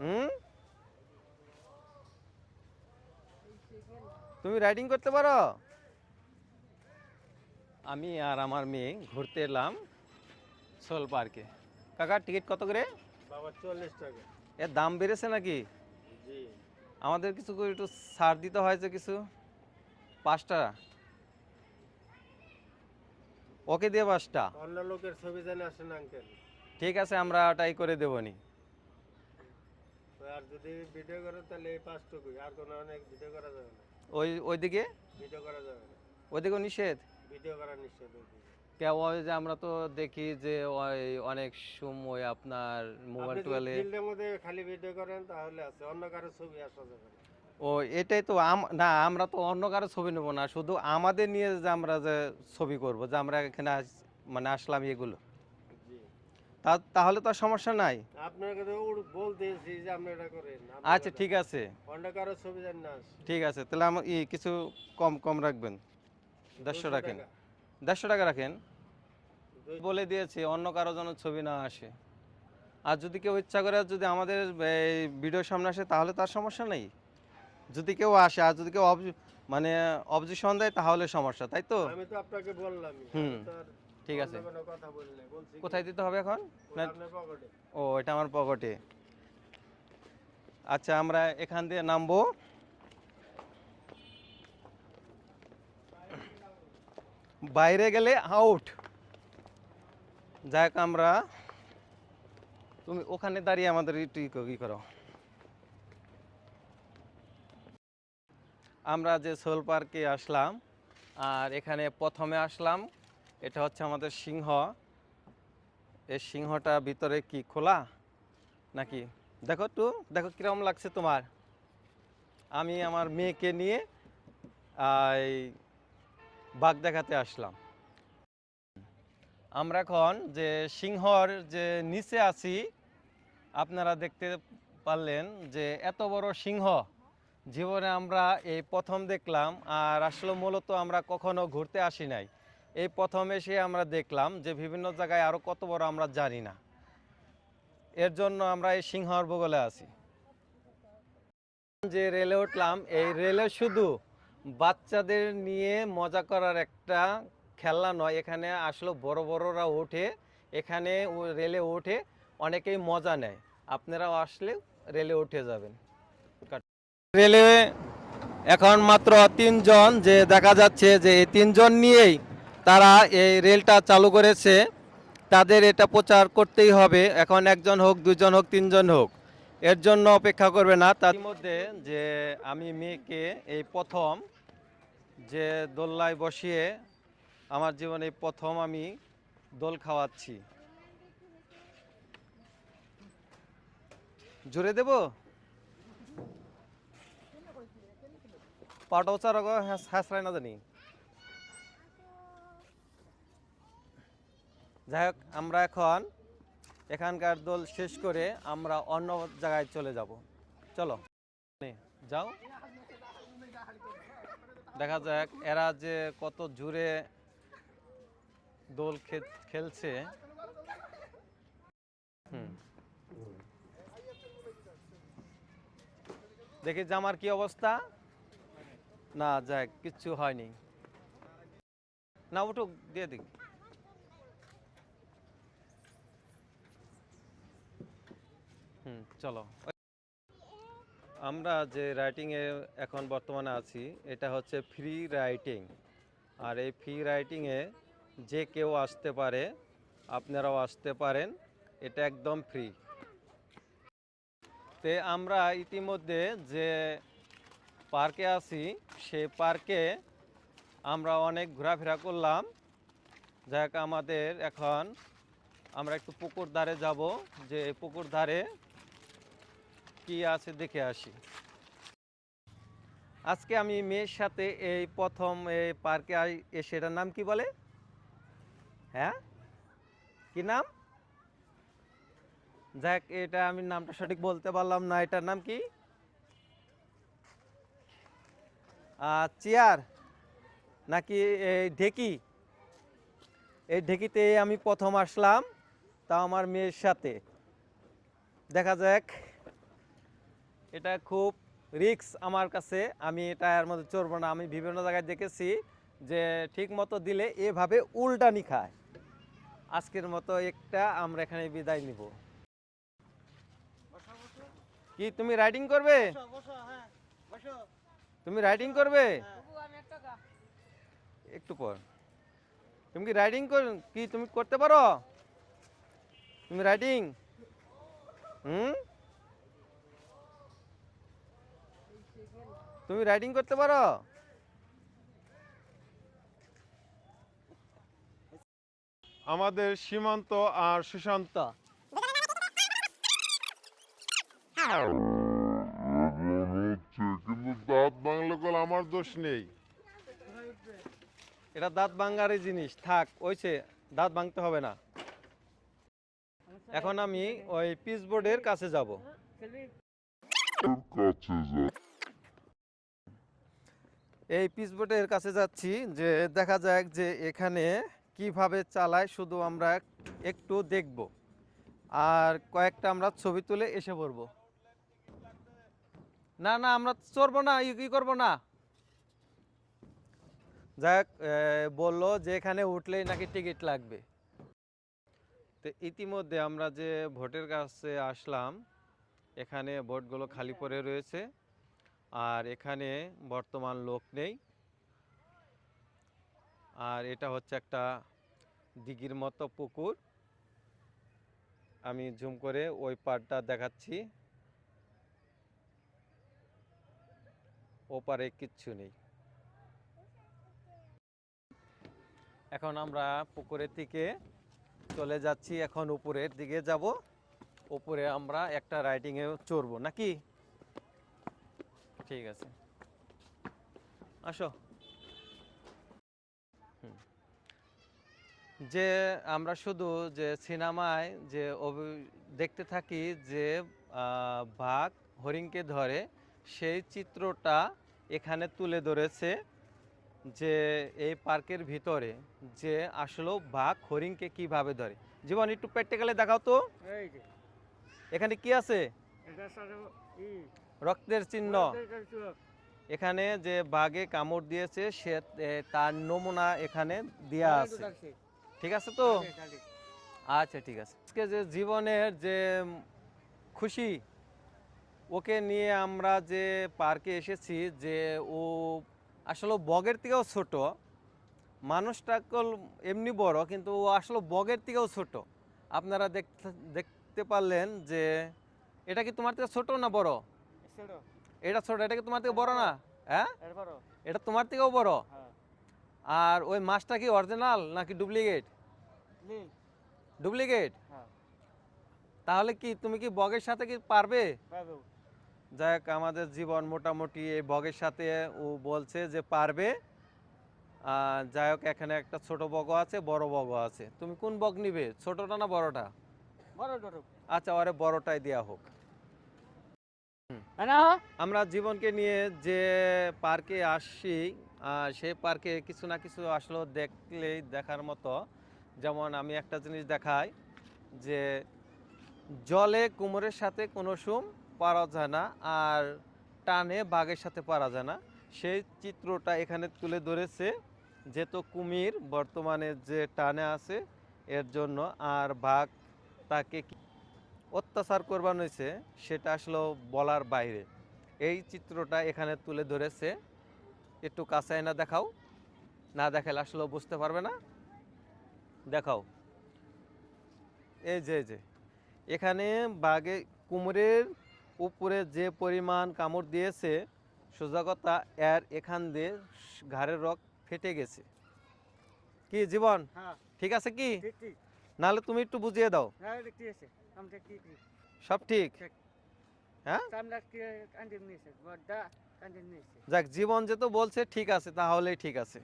হুম? তুমি রাইডিং করতে পারো? আমি আর আমার মেয়ে ঘুরতে এলাম সোল পার্কে। কাকা টিকিট কত করে? বাবা চল্লিশ টাকা। এর দাম বেড়েছে নাকি? আমাদের কিছু করে একটু ছাড় দিতে হয়েছে কিছু। পাঁচটা ওকে দিয়ে পাঁচটা অন্য লোকের ছবি জানে আসেন আঙ্কেল ঠিক আছে আমরা ওটাই করে দেবনি আর যদি ভিডিও করে তাহলে এই পাঁচটুকুই আর কোনো অনেক ভিডিও করা যাবে না। ওই ওইদিকে? ভিডিও করা যাবে না। ওইদিকেও নিষেধ? ভিডিও করা নিশ্চয় ওইদিকে। কে ওই যে আমরা তো দেখি যে ওই অনেক সময় আপনার মোবাইল ফিল্ডের মধ্যে খালি ভিডিও করেন তাহলে আছে অন্য কারও ছবি আসা যাবে না। ও এটাই তো না আমরা তো অন্য কারও ছবি নেব না শুধু আমাদের নিয়ে যে আমরা যে ছবি করব যে আমরা এখানে মানে আসলাম এগুলো। তাহলে তো আর সমস্যা নাই। আপনার কাছে বলতেছি যে আপনি এটা করেন। আচ্ছা ঠিক আছে। অন্য কারও ছবি জান না। ঠিক আছে তাহলে আমার কিছু কম কম রাখবেন। দেড়শো রাখেন। দেড়শো টাকা রাখেন। বলে দিয়েছি অন্য কারও যেন ছবি না আসে। আর যদি কেউ ইচ্ছা করে যদি আমাদের এই ভিডিওর সামনে আসে তাহলে তার সমস্যা নেই। যদি কেউ আসে আর যদি কেউ মানে অবজেকশন দেয় তাহলে সমস্যা তাই তো? আমি তো আপনাকে বললাম হুম, ঠিক আছে? কোথায় দিতে হবে এখন? ও এটা আমার পকেটে আচ্ছা আমরা এখান দিয়ে নামবো। বাইরে গেলে আউট যাক আমরা তুমি ওখানে দাঁড়িয়ে আমাদের একটু ই করো। আমরা যে সোল পার্কে আসলাম আর এখানে প্রথমে আসলাম এটা হচ্ছে আমাদের সিংহ। এই সিংহটা ভিতরে কি, খোলা নাকি? দেখো একটু, দেখো কীরকম লাগছে তোমার। আমি আমার মেয়েকে নিয়ে এই বাঘ দেখাতে আসলাম। আমরা এখন যে সিংহর যে নিচে আছি, আপনারা দেখতে পারলেন যে এত বড় সিংহ। জীবনে আমরা এই প্রথম দেখলাম, আর আসলে মূলত আমরা কখনো ঘুরতে আসি নাই। এই প্রথম এসে আমরা দেখলাম যে বিভিন্ন জায়গায় আরও কত বড় আমরা জানি না। এর জন্য আমরা এই সিংহর ভূগোলে আছি। যে রেলে উঠলাম, এই রেলে শুধু বাচ্চাদের নিয়ে মজা করার একটা খেলনা নয়, এখানে আসলে বড় বড়রা ওঠে, এখানে রেলে ওঠে, অনেকেই মজা নেয়। আপনারাও আসলে রেলে উঠে যাবেন। রেলে এখন মাত্র তিনজন, যে দেখা যাচ্ছে যে এই তিনজন নিয়েই তারা এই রেলটা চালু করেছে, তাদের এটা প্রচার করতেই হবে। এখন একজন হোক, দুজন হোক, তিনজন হোক, এর জন্য অপেক্ষা করবে না। তার মধ্যে যে আমি মেয়েকে এই প্রথম যে দোল্লায় বসিয়ে আমার জীবনে প্রথম আমি দোল খাওয়াচ্ছি। জোরে দেব? পাটা হ্যাঁ হাসরায় না জানি। যাই হোক, আমরা এখন এখানকার দোল শেষ করে আমরা অন্য জায়গায় চলে যাব। চলো। যাও। দেখা যাক, এরা যে কত জুড়ে দোল খেলছে। হুম। দেখি জামার কি অবস্থা। না, যাক, কিচ্ছু হয়নি। না, উঠুক, দিয়ে দিক। হুম, চলো। আমরা যে রাইটিংয়ে এখন বর্তমানে আছি, এটা হচ্ছে ফ্রি রাইটিং আর এই ফ্রি রাইটিংয়ে যে কেউ আসতে পারে, আপনারাও আসতে পারেন, এটা একদম ফ্রি তে আমরা ইতিমধ্যে যে পার্কে আছি সেই পার্কে আমরা অনেক ঘোরাফেরা করলাম। যাক, আমাদের এখন আমরা একটু পুকুর ধারে যাব, যে পুকুর ধারে কি আছে দেখে আসি। আজকে আমি মেয়ের সাথে এই প্রথম এই পার্কে এটার নাম কি বলে? হ্যাঁ? কি নাম? যাক, এটা আমি নামটা সঠিক বলতে পারলাম না, এটার নাম কি? চেয়ার, নাকি এই ঢেকি? এই ঢেকিতে আমি প্রথম আসলাম তা আমার মেয়ের সাথে। দেখা যাক। এটা খুব রিক্স আমার কাছে। আমি এটা এর মধ্যে চড়বো না। আমি বিভিন্ন জায়গায় দেখেছি যে ঠিক মতো দিলে এভাবে উল্টানি খায়। আজকের মতো একটা আমরা এখানে বিদায় নিব। কি তুমি রাইডিং করবে? তুমি রাইডিং করবে? একটু পর। তুমি কি রাইডিং কর কি তুমি করতে পারো? তুমি রাইডিং? হুম? তুমি রাইডিং করতে পারো? আমাদের সীমান্ত আর সুশান্ত। কিন্তু দাঁত বাংলা কল আমার দোষ নেই এটা দাঁত ভাঙ্গারই জিনিস। থাক ওইছে দাঁত ভাঙতে হবে না। এখন আমি ওই পিচ বোর্ডের কাছে যাব। কাছে যা এই পিচ বোর্ডের কাছে যাচ্ছি যে দেখা যাক যে এখানে কীভাবে চালায়, শুধু আমরা একটু দেখব। আর কয়েকটা আমরা ছবি তুলে এসে পড়ব। না না, আমরা চড়বো না, ই করব না। যাক বলল যে এখানে উঠলেই নাকি টিকিট লাগবে। তো ইতিমধ্যে আমরা যে ভোটের কাছে আসলাম, এখানে ভোটগুলো খালি পড়ে রয়েছে। আর এখানে বর্তমান লোক নেই। আর এটা হচ্ছে একটা দিঘির মতো পুকুর। আমি জুম করে ওই পাড়টা দেখাচ্ছি। ওপারে কিচ্ছু নেই। এখন আমরা পুকুরের দিকে চলে যাচ্ছি। এখন উপরের দিকে যাব। উপরে আমরা একটা রাইডিংয়ে চড়বো, নাকি? ঠিক আছে। আসো। যে আমরা শুধু যে সিনেমায় যে অভি- দেখতে থাকি যে বাঘ হরিণকে ধরে সেই চিত্রটা এখানে তুলে ধরেছে যে এই পার্কের ভিতরে যে আসলে বাঘ হরিণকে কীভাবে ধরে। জীবন একটু প্র্যাকটিক্যালে দেখাও তো। এখানে কি আছে? এটা সারা ই রক্তের চিহ্ন। এখানে যে বাঘে কামড় দিয়েছে সে তার নমুনা এখানে দেয়া আছে। ঠিক আছে তো। আচ্ছা ঠিক আছে। আজকে যে জীবনের যে খুশি ওকে নিয়ে আমরা যে পার্কে এসেছি যে ও আসলে বগের থেকেও ছোট মানুষটা কল এমনি বড় কিন্তু ও আসলে বগের থেকেও ছোট। আপনারা দেখতে দেখতে পারলেন যে এটা কি তোমার থেকে ছোট না বড়। এটা ছোট এটা কি তোমার থেকে বড় না? হ্যাঁ? এটা তোমার থেকেও বড়? হ্যাঁ। আর ওই মাছটা কি অরিজিনাল নাকি ডুপ্লিকেট নীল। ডুপ্লিকেট হ্যাঁ। তাহলে কি তুমি কি বগের সাথে কি পারবে? হোক আমাদের জীবন মোটামুটি এই বগের সাথে ও বলছে যে পারবে। যাই হোক এখানে একটা ছোট বগ আছে বড় বগ আছে। তুমি কোন বগ নিবে ছোটটা না বড়টা? বড় আচ্ছা ওরে বড়টাই দেওয়া হোক। হ্যাঁ? আমরা জীবনকে নিয়ে যে পার্কে আসছি সেই পার্কে কিছু না কিছু আসলে দেখলেই দেখার মতো। যেমন আমি একটা জিনিস দেখাই যে জলে কুমোরের সাথে কোনো সুম পারা যায় না আর টানে বাঘের সাথে পারা যায় না। সেই চিত্রটা এখানে তুলে ধরেছে যেহেতু কুমির বর্তমানে যে টানে আছে এর জন্য আর বাঘ তাকে অত্যাচার করবানো হয়েছে সেটা আসলে বলার বাইরে। এই চিত্রটা এখানে তুলে ধরেছে একটু কাছে না দেখাও না দেখালে আসলে বুঝতে পারবে না। দেখাও। এই যে যে এখানে বাঘে কুমড়ের উপরে যে পরিমাণ কামড় দিয়েছে সোজা কথা এর এখান দিয়ে ঘাড়ের রক ফেটে গেছে। কি জীবন? হ্যাঁ, ঠিক আছে কি। নাহলে তুমি একটু বুঝিয়ে দাও। হ্যাঁ, ঠিক আছে। সব ঠিক। হ্যাঁ। যাক জীবন যেহেতু বলছে ঠিক আছে তাহলেই ঠিক আছে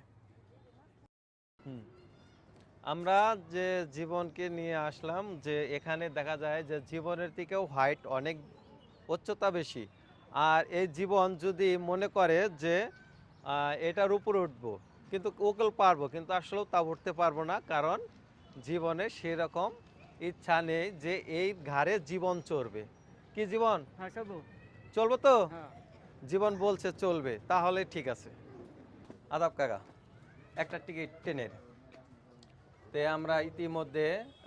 হুম। আমরা যে জীবনকে নিয়ে আসলাম যে এখানে দেখা যায় যে জীবনের থেকেও হাইট অনেক উচ্চতা বেশি আর এই জীবন যদি মনে করে যে এটার উপরে উঠবো কিন্তু ওকেল পারব কিন্তু আসলেও তা উঠতে পারব না কারণ জীবনে সেরকম ইচ্ছা নেই যে এই ঘাড়ে জীবন চড়বে। কি জীবন? চলবো তো? হ্যাঁ। জীবন বলছে চলবে তাহলে ঠিক আছে। আদাব কাকা একটা টিকিট ট্রেনের তে আমরা ইতিমধ্যে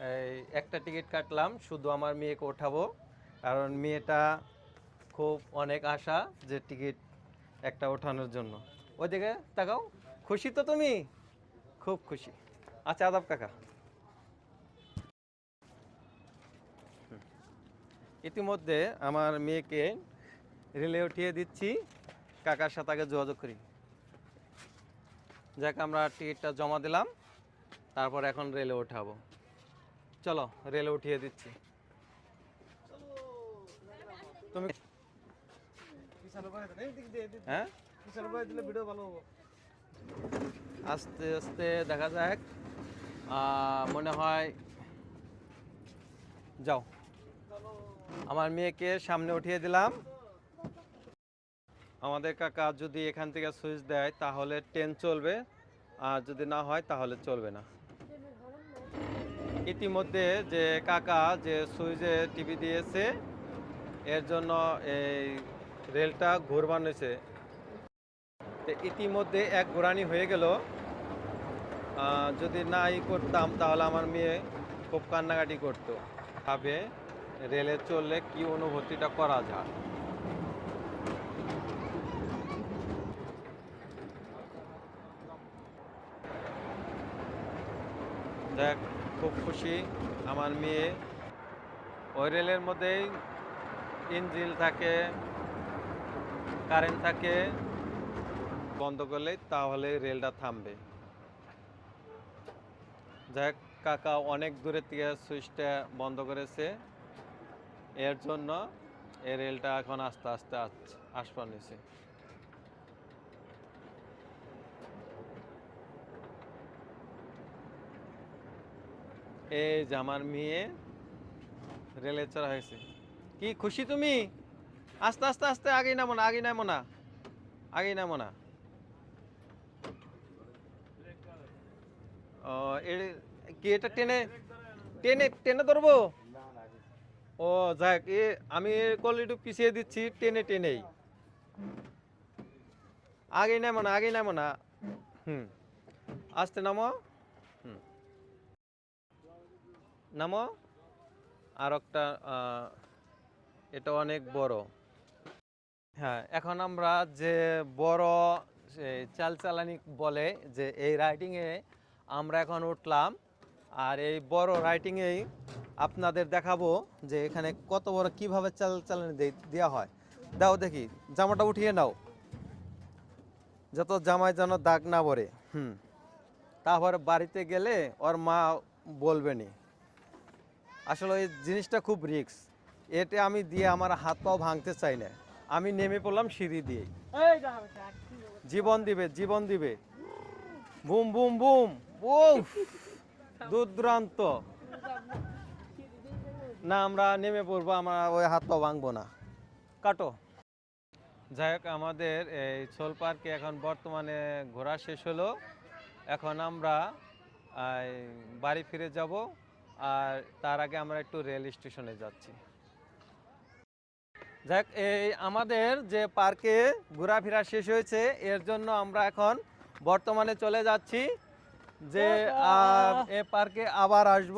এই একটা টিকিট কাটলাম শুধু আমার মেয়েকে ওঠাবো কারণ মেয়েটা খুব অনেক আশা যে টিকিট একটা ওঠানোর জন্য। ওইদিকে তাকাও খুশি তো তুমি? খুব খুশি। আচ্ছা আদাব কাকা। ইতিমধ্যে আমার মেয়েকে রেলে উঠিয়ে দিচ্ছি। কাকার সাথে আগে যোগাযোগ করি। যাক, আমরা টিকিটটা জমা দিলাম। তারপর এখন রেলে ওঠাবো চলো, রেলে উঠিয়ে দিচ্ছি। তুমি হ্যাঁ? আস্তে আস্তে দেখা যাক। মনে হয় যাও। আমার মেয়েকে সামনে উঠিয়ে দিলাম। আমাদের কাকা যদি এখান থেকে সুইচ দেয়, তাহলে ট্রেন চলবে। আর যদি না হয়, তাহলে চলবে না। ইতিমধ্যে যে কাকা যে সুইচে টিভি দিয়েছে, এর জন্য এই রেলটা ঘুরবান হয়েছে তো ইতিমধ্যে এক গোড়ানি হয়ে গেল। যদি না ই করতাম, তাহলে আমার মেয়ে খুব কান্নাকাটি করতো। ভাবে রেলে চললে কি অনুভূতিটা করা যায়? দেখ, খুব খুশি আমার মেয়ে। ওই রেলের মধ্যেই ইঞ্জিল থাকে, কারেন্ট থাকে। বন্ধ করলে তাহলে রেলটা থামবে। যাক কাকা অনেক দূরের থেকে সুইচটা বন্ধ করেছে। এর জন্য এই রেলটা এখন আস্তে আস্তে আস- আসবার নিছে। এই যে মেয়ে রেলে চড়া হয়েছে। কি খুশি তুমি? আস্তে আস্তে আস্তে আগে নামো না আগে নামো না আগে নামো না। ও কি এটা টেনে টেনে টেনে ধরবো? ও, যাক, এ, আমি একটু পিছিয়ে দিচ্ছি টেনে টেনেই। আগে নামো না আগে নামো না। হুম, আস্তে নামো। হুম, নামো। আর একটা এটা অনেক বড়। হ্যাঁ এখন আমরা যে বড় চালচালানি বলে যে এই রাইডিংয়ে আমরা এখন উঠলাম। আর এই বড় রাইডিংয়েই আপনাদের দেখাবো যে এখানে কত বড় কীভাবে চাল চালানি দেওয়া হয়। দাও দেখি জামাটা উঠিয়ে নাও। যত জামায় যেন দাগ না পড়ে হুম। তারপরে বাড়িতে গেলে ওর মা বলবেনি আসলে এই জিনিসটা খুব রিস্ক এতে আমি দিয়ে আমার হাত পাও ভাঙতে চাই না। আমি নেমে পড়লাম সিঁড়ি দিয়ে জীবন দিবে জীবন দিবে। Boom boom boom. বুম দূর দূরান্ত না, আমরা নেমে পড়ব, আমরা ওই হাত পা ভাঙবো না। কাটো। যাই হোক, আমাদের এই সোল পার্কে এখন বর্তমানে ঘোরা শেষ হলো। এখন আমরা বাড়ি ফিরে যাব, আর তার আগে আমরা একটু রেল স্টেশনে যাচ্ছি। যাক এই আমাদের যে পার্কে ঘোরাফেরা শেষ হয়েছে, এর জন্য আমরা এখন বর্তমানে চলে যাচ্ছি। যে এ পার্কে আবার আসব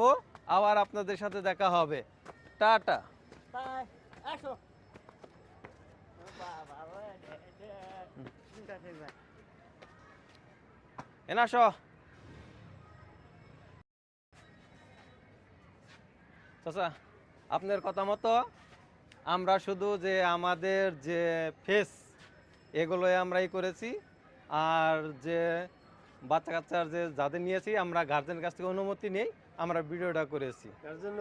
আবার আপনাদের সাথে দেখা হবে। টাটা। এনা আসো। চাচা আপনার কথা মতো আমরা শুধু যে আমাদের যে ফেস এগুলোই আমরাই করেছি। আর যে বাচ্চা কাচ্চার যে যাদের নিয়েছি আমরা গার্জেনের কাছ থেকে অনুমতি নেই আমরা ভিডিওটা করেছি। তার জন্য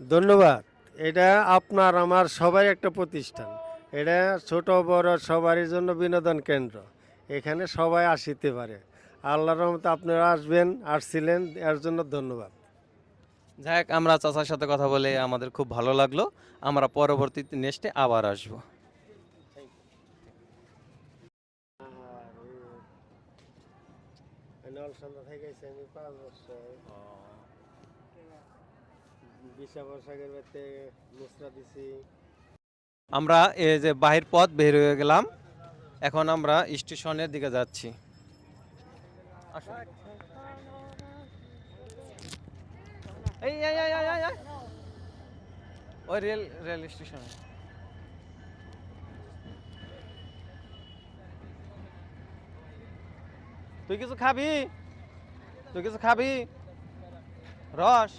ধন্যবাদ। এটা আপনার আমার সবাই একটা প্রতিষ্ঠান। এটা ছোট বড় সবারই জন্য বিনোদন কেন্দ্র। এখানে সবাই আসিতে পারে। আল্লাহর রহমতে আপনারা আসবেন আসছিলেন এর জন্য ধন্যবাদ। যাই আমরা চাচার সাথে কথা বলে আমাদের খুব ভালো লাগল। আমরা পরবর্তী নেক্সটে আবার আসব। আমি পাঁচ বছর। বিশা বাড়িতে মুসরা দিছি। আমরা এই যে বাহির পথ বের হয়ে গেলাম এখন আমরা স্টেশনের দিকে যাচ্ছি। এই এই এই এই, এই, এই। ওই রেল রেল স্টেশনে। তুই কিছু খাবি? তুই কিছু খাবি? রস?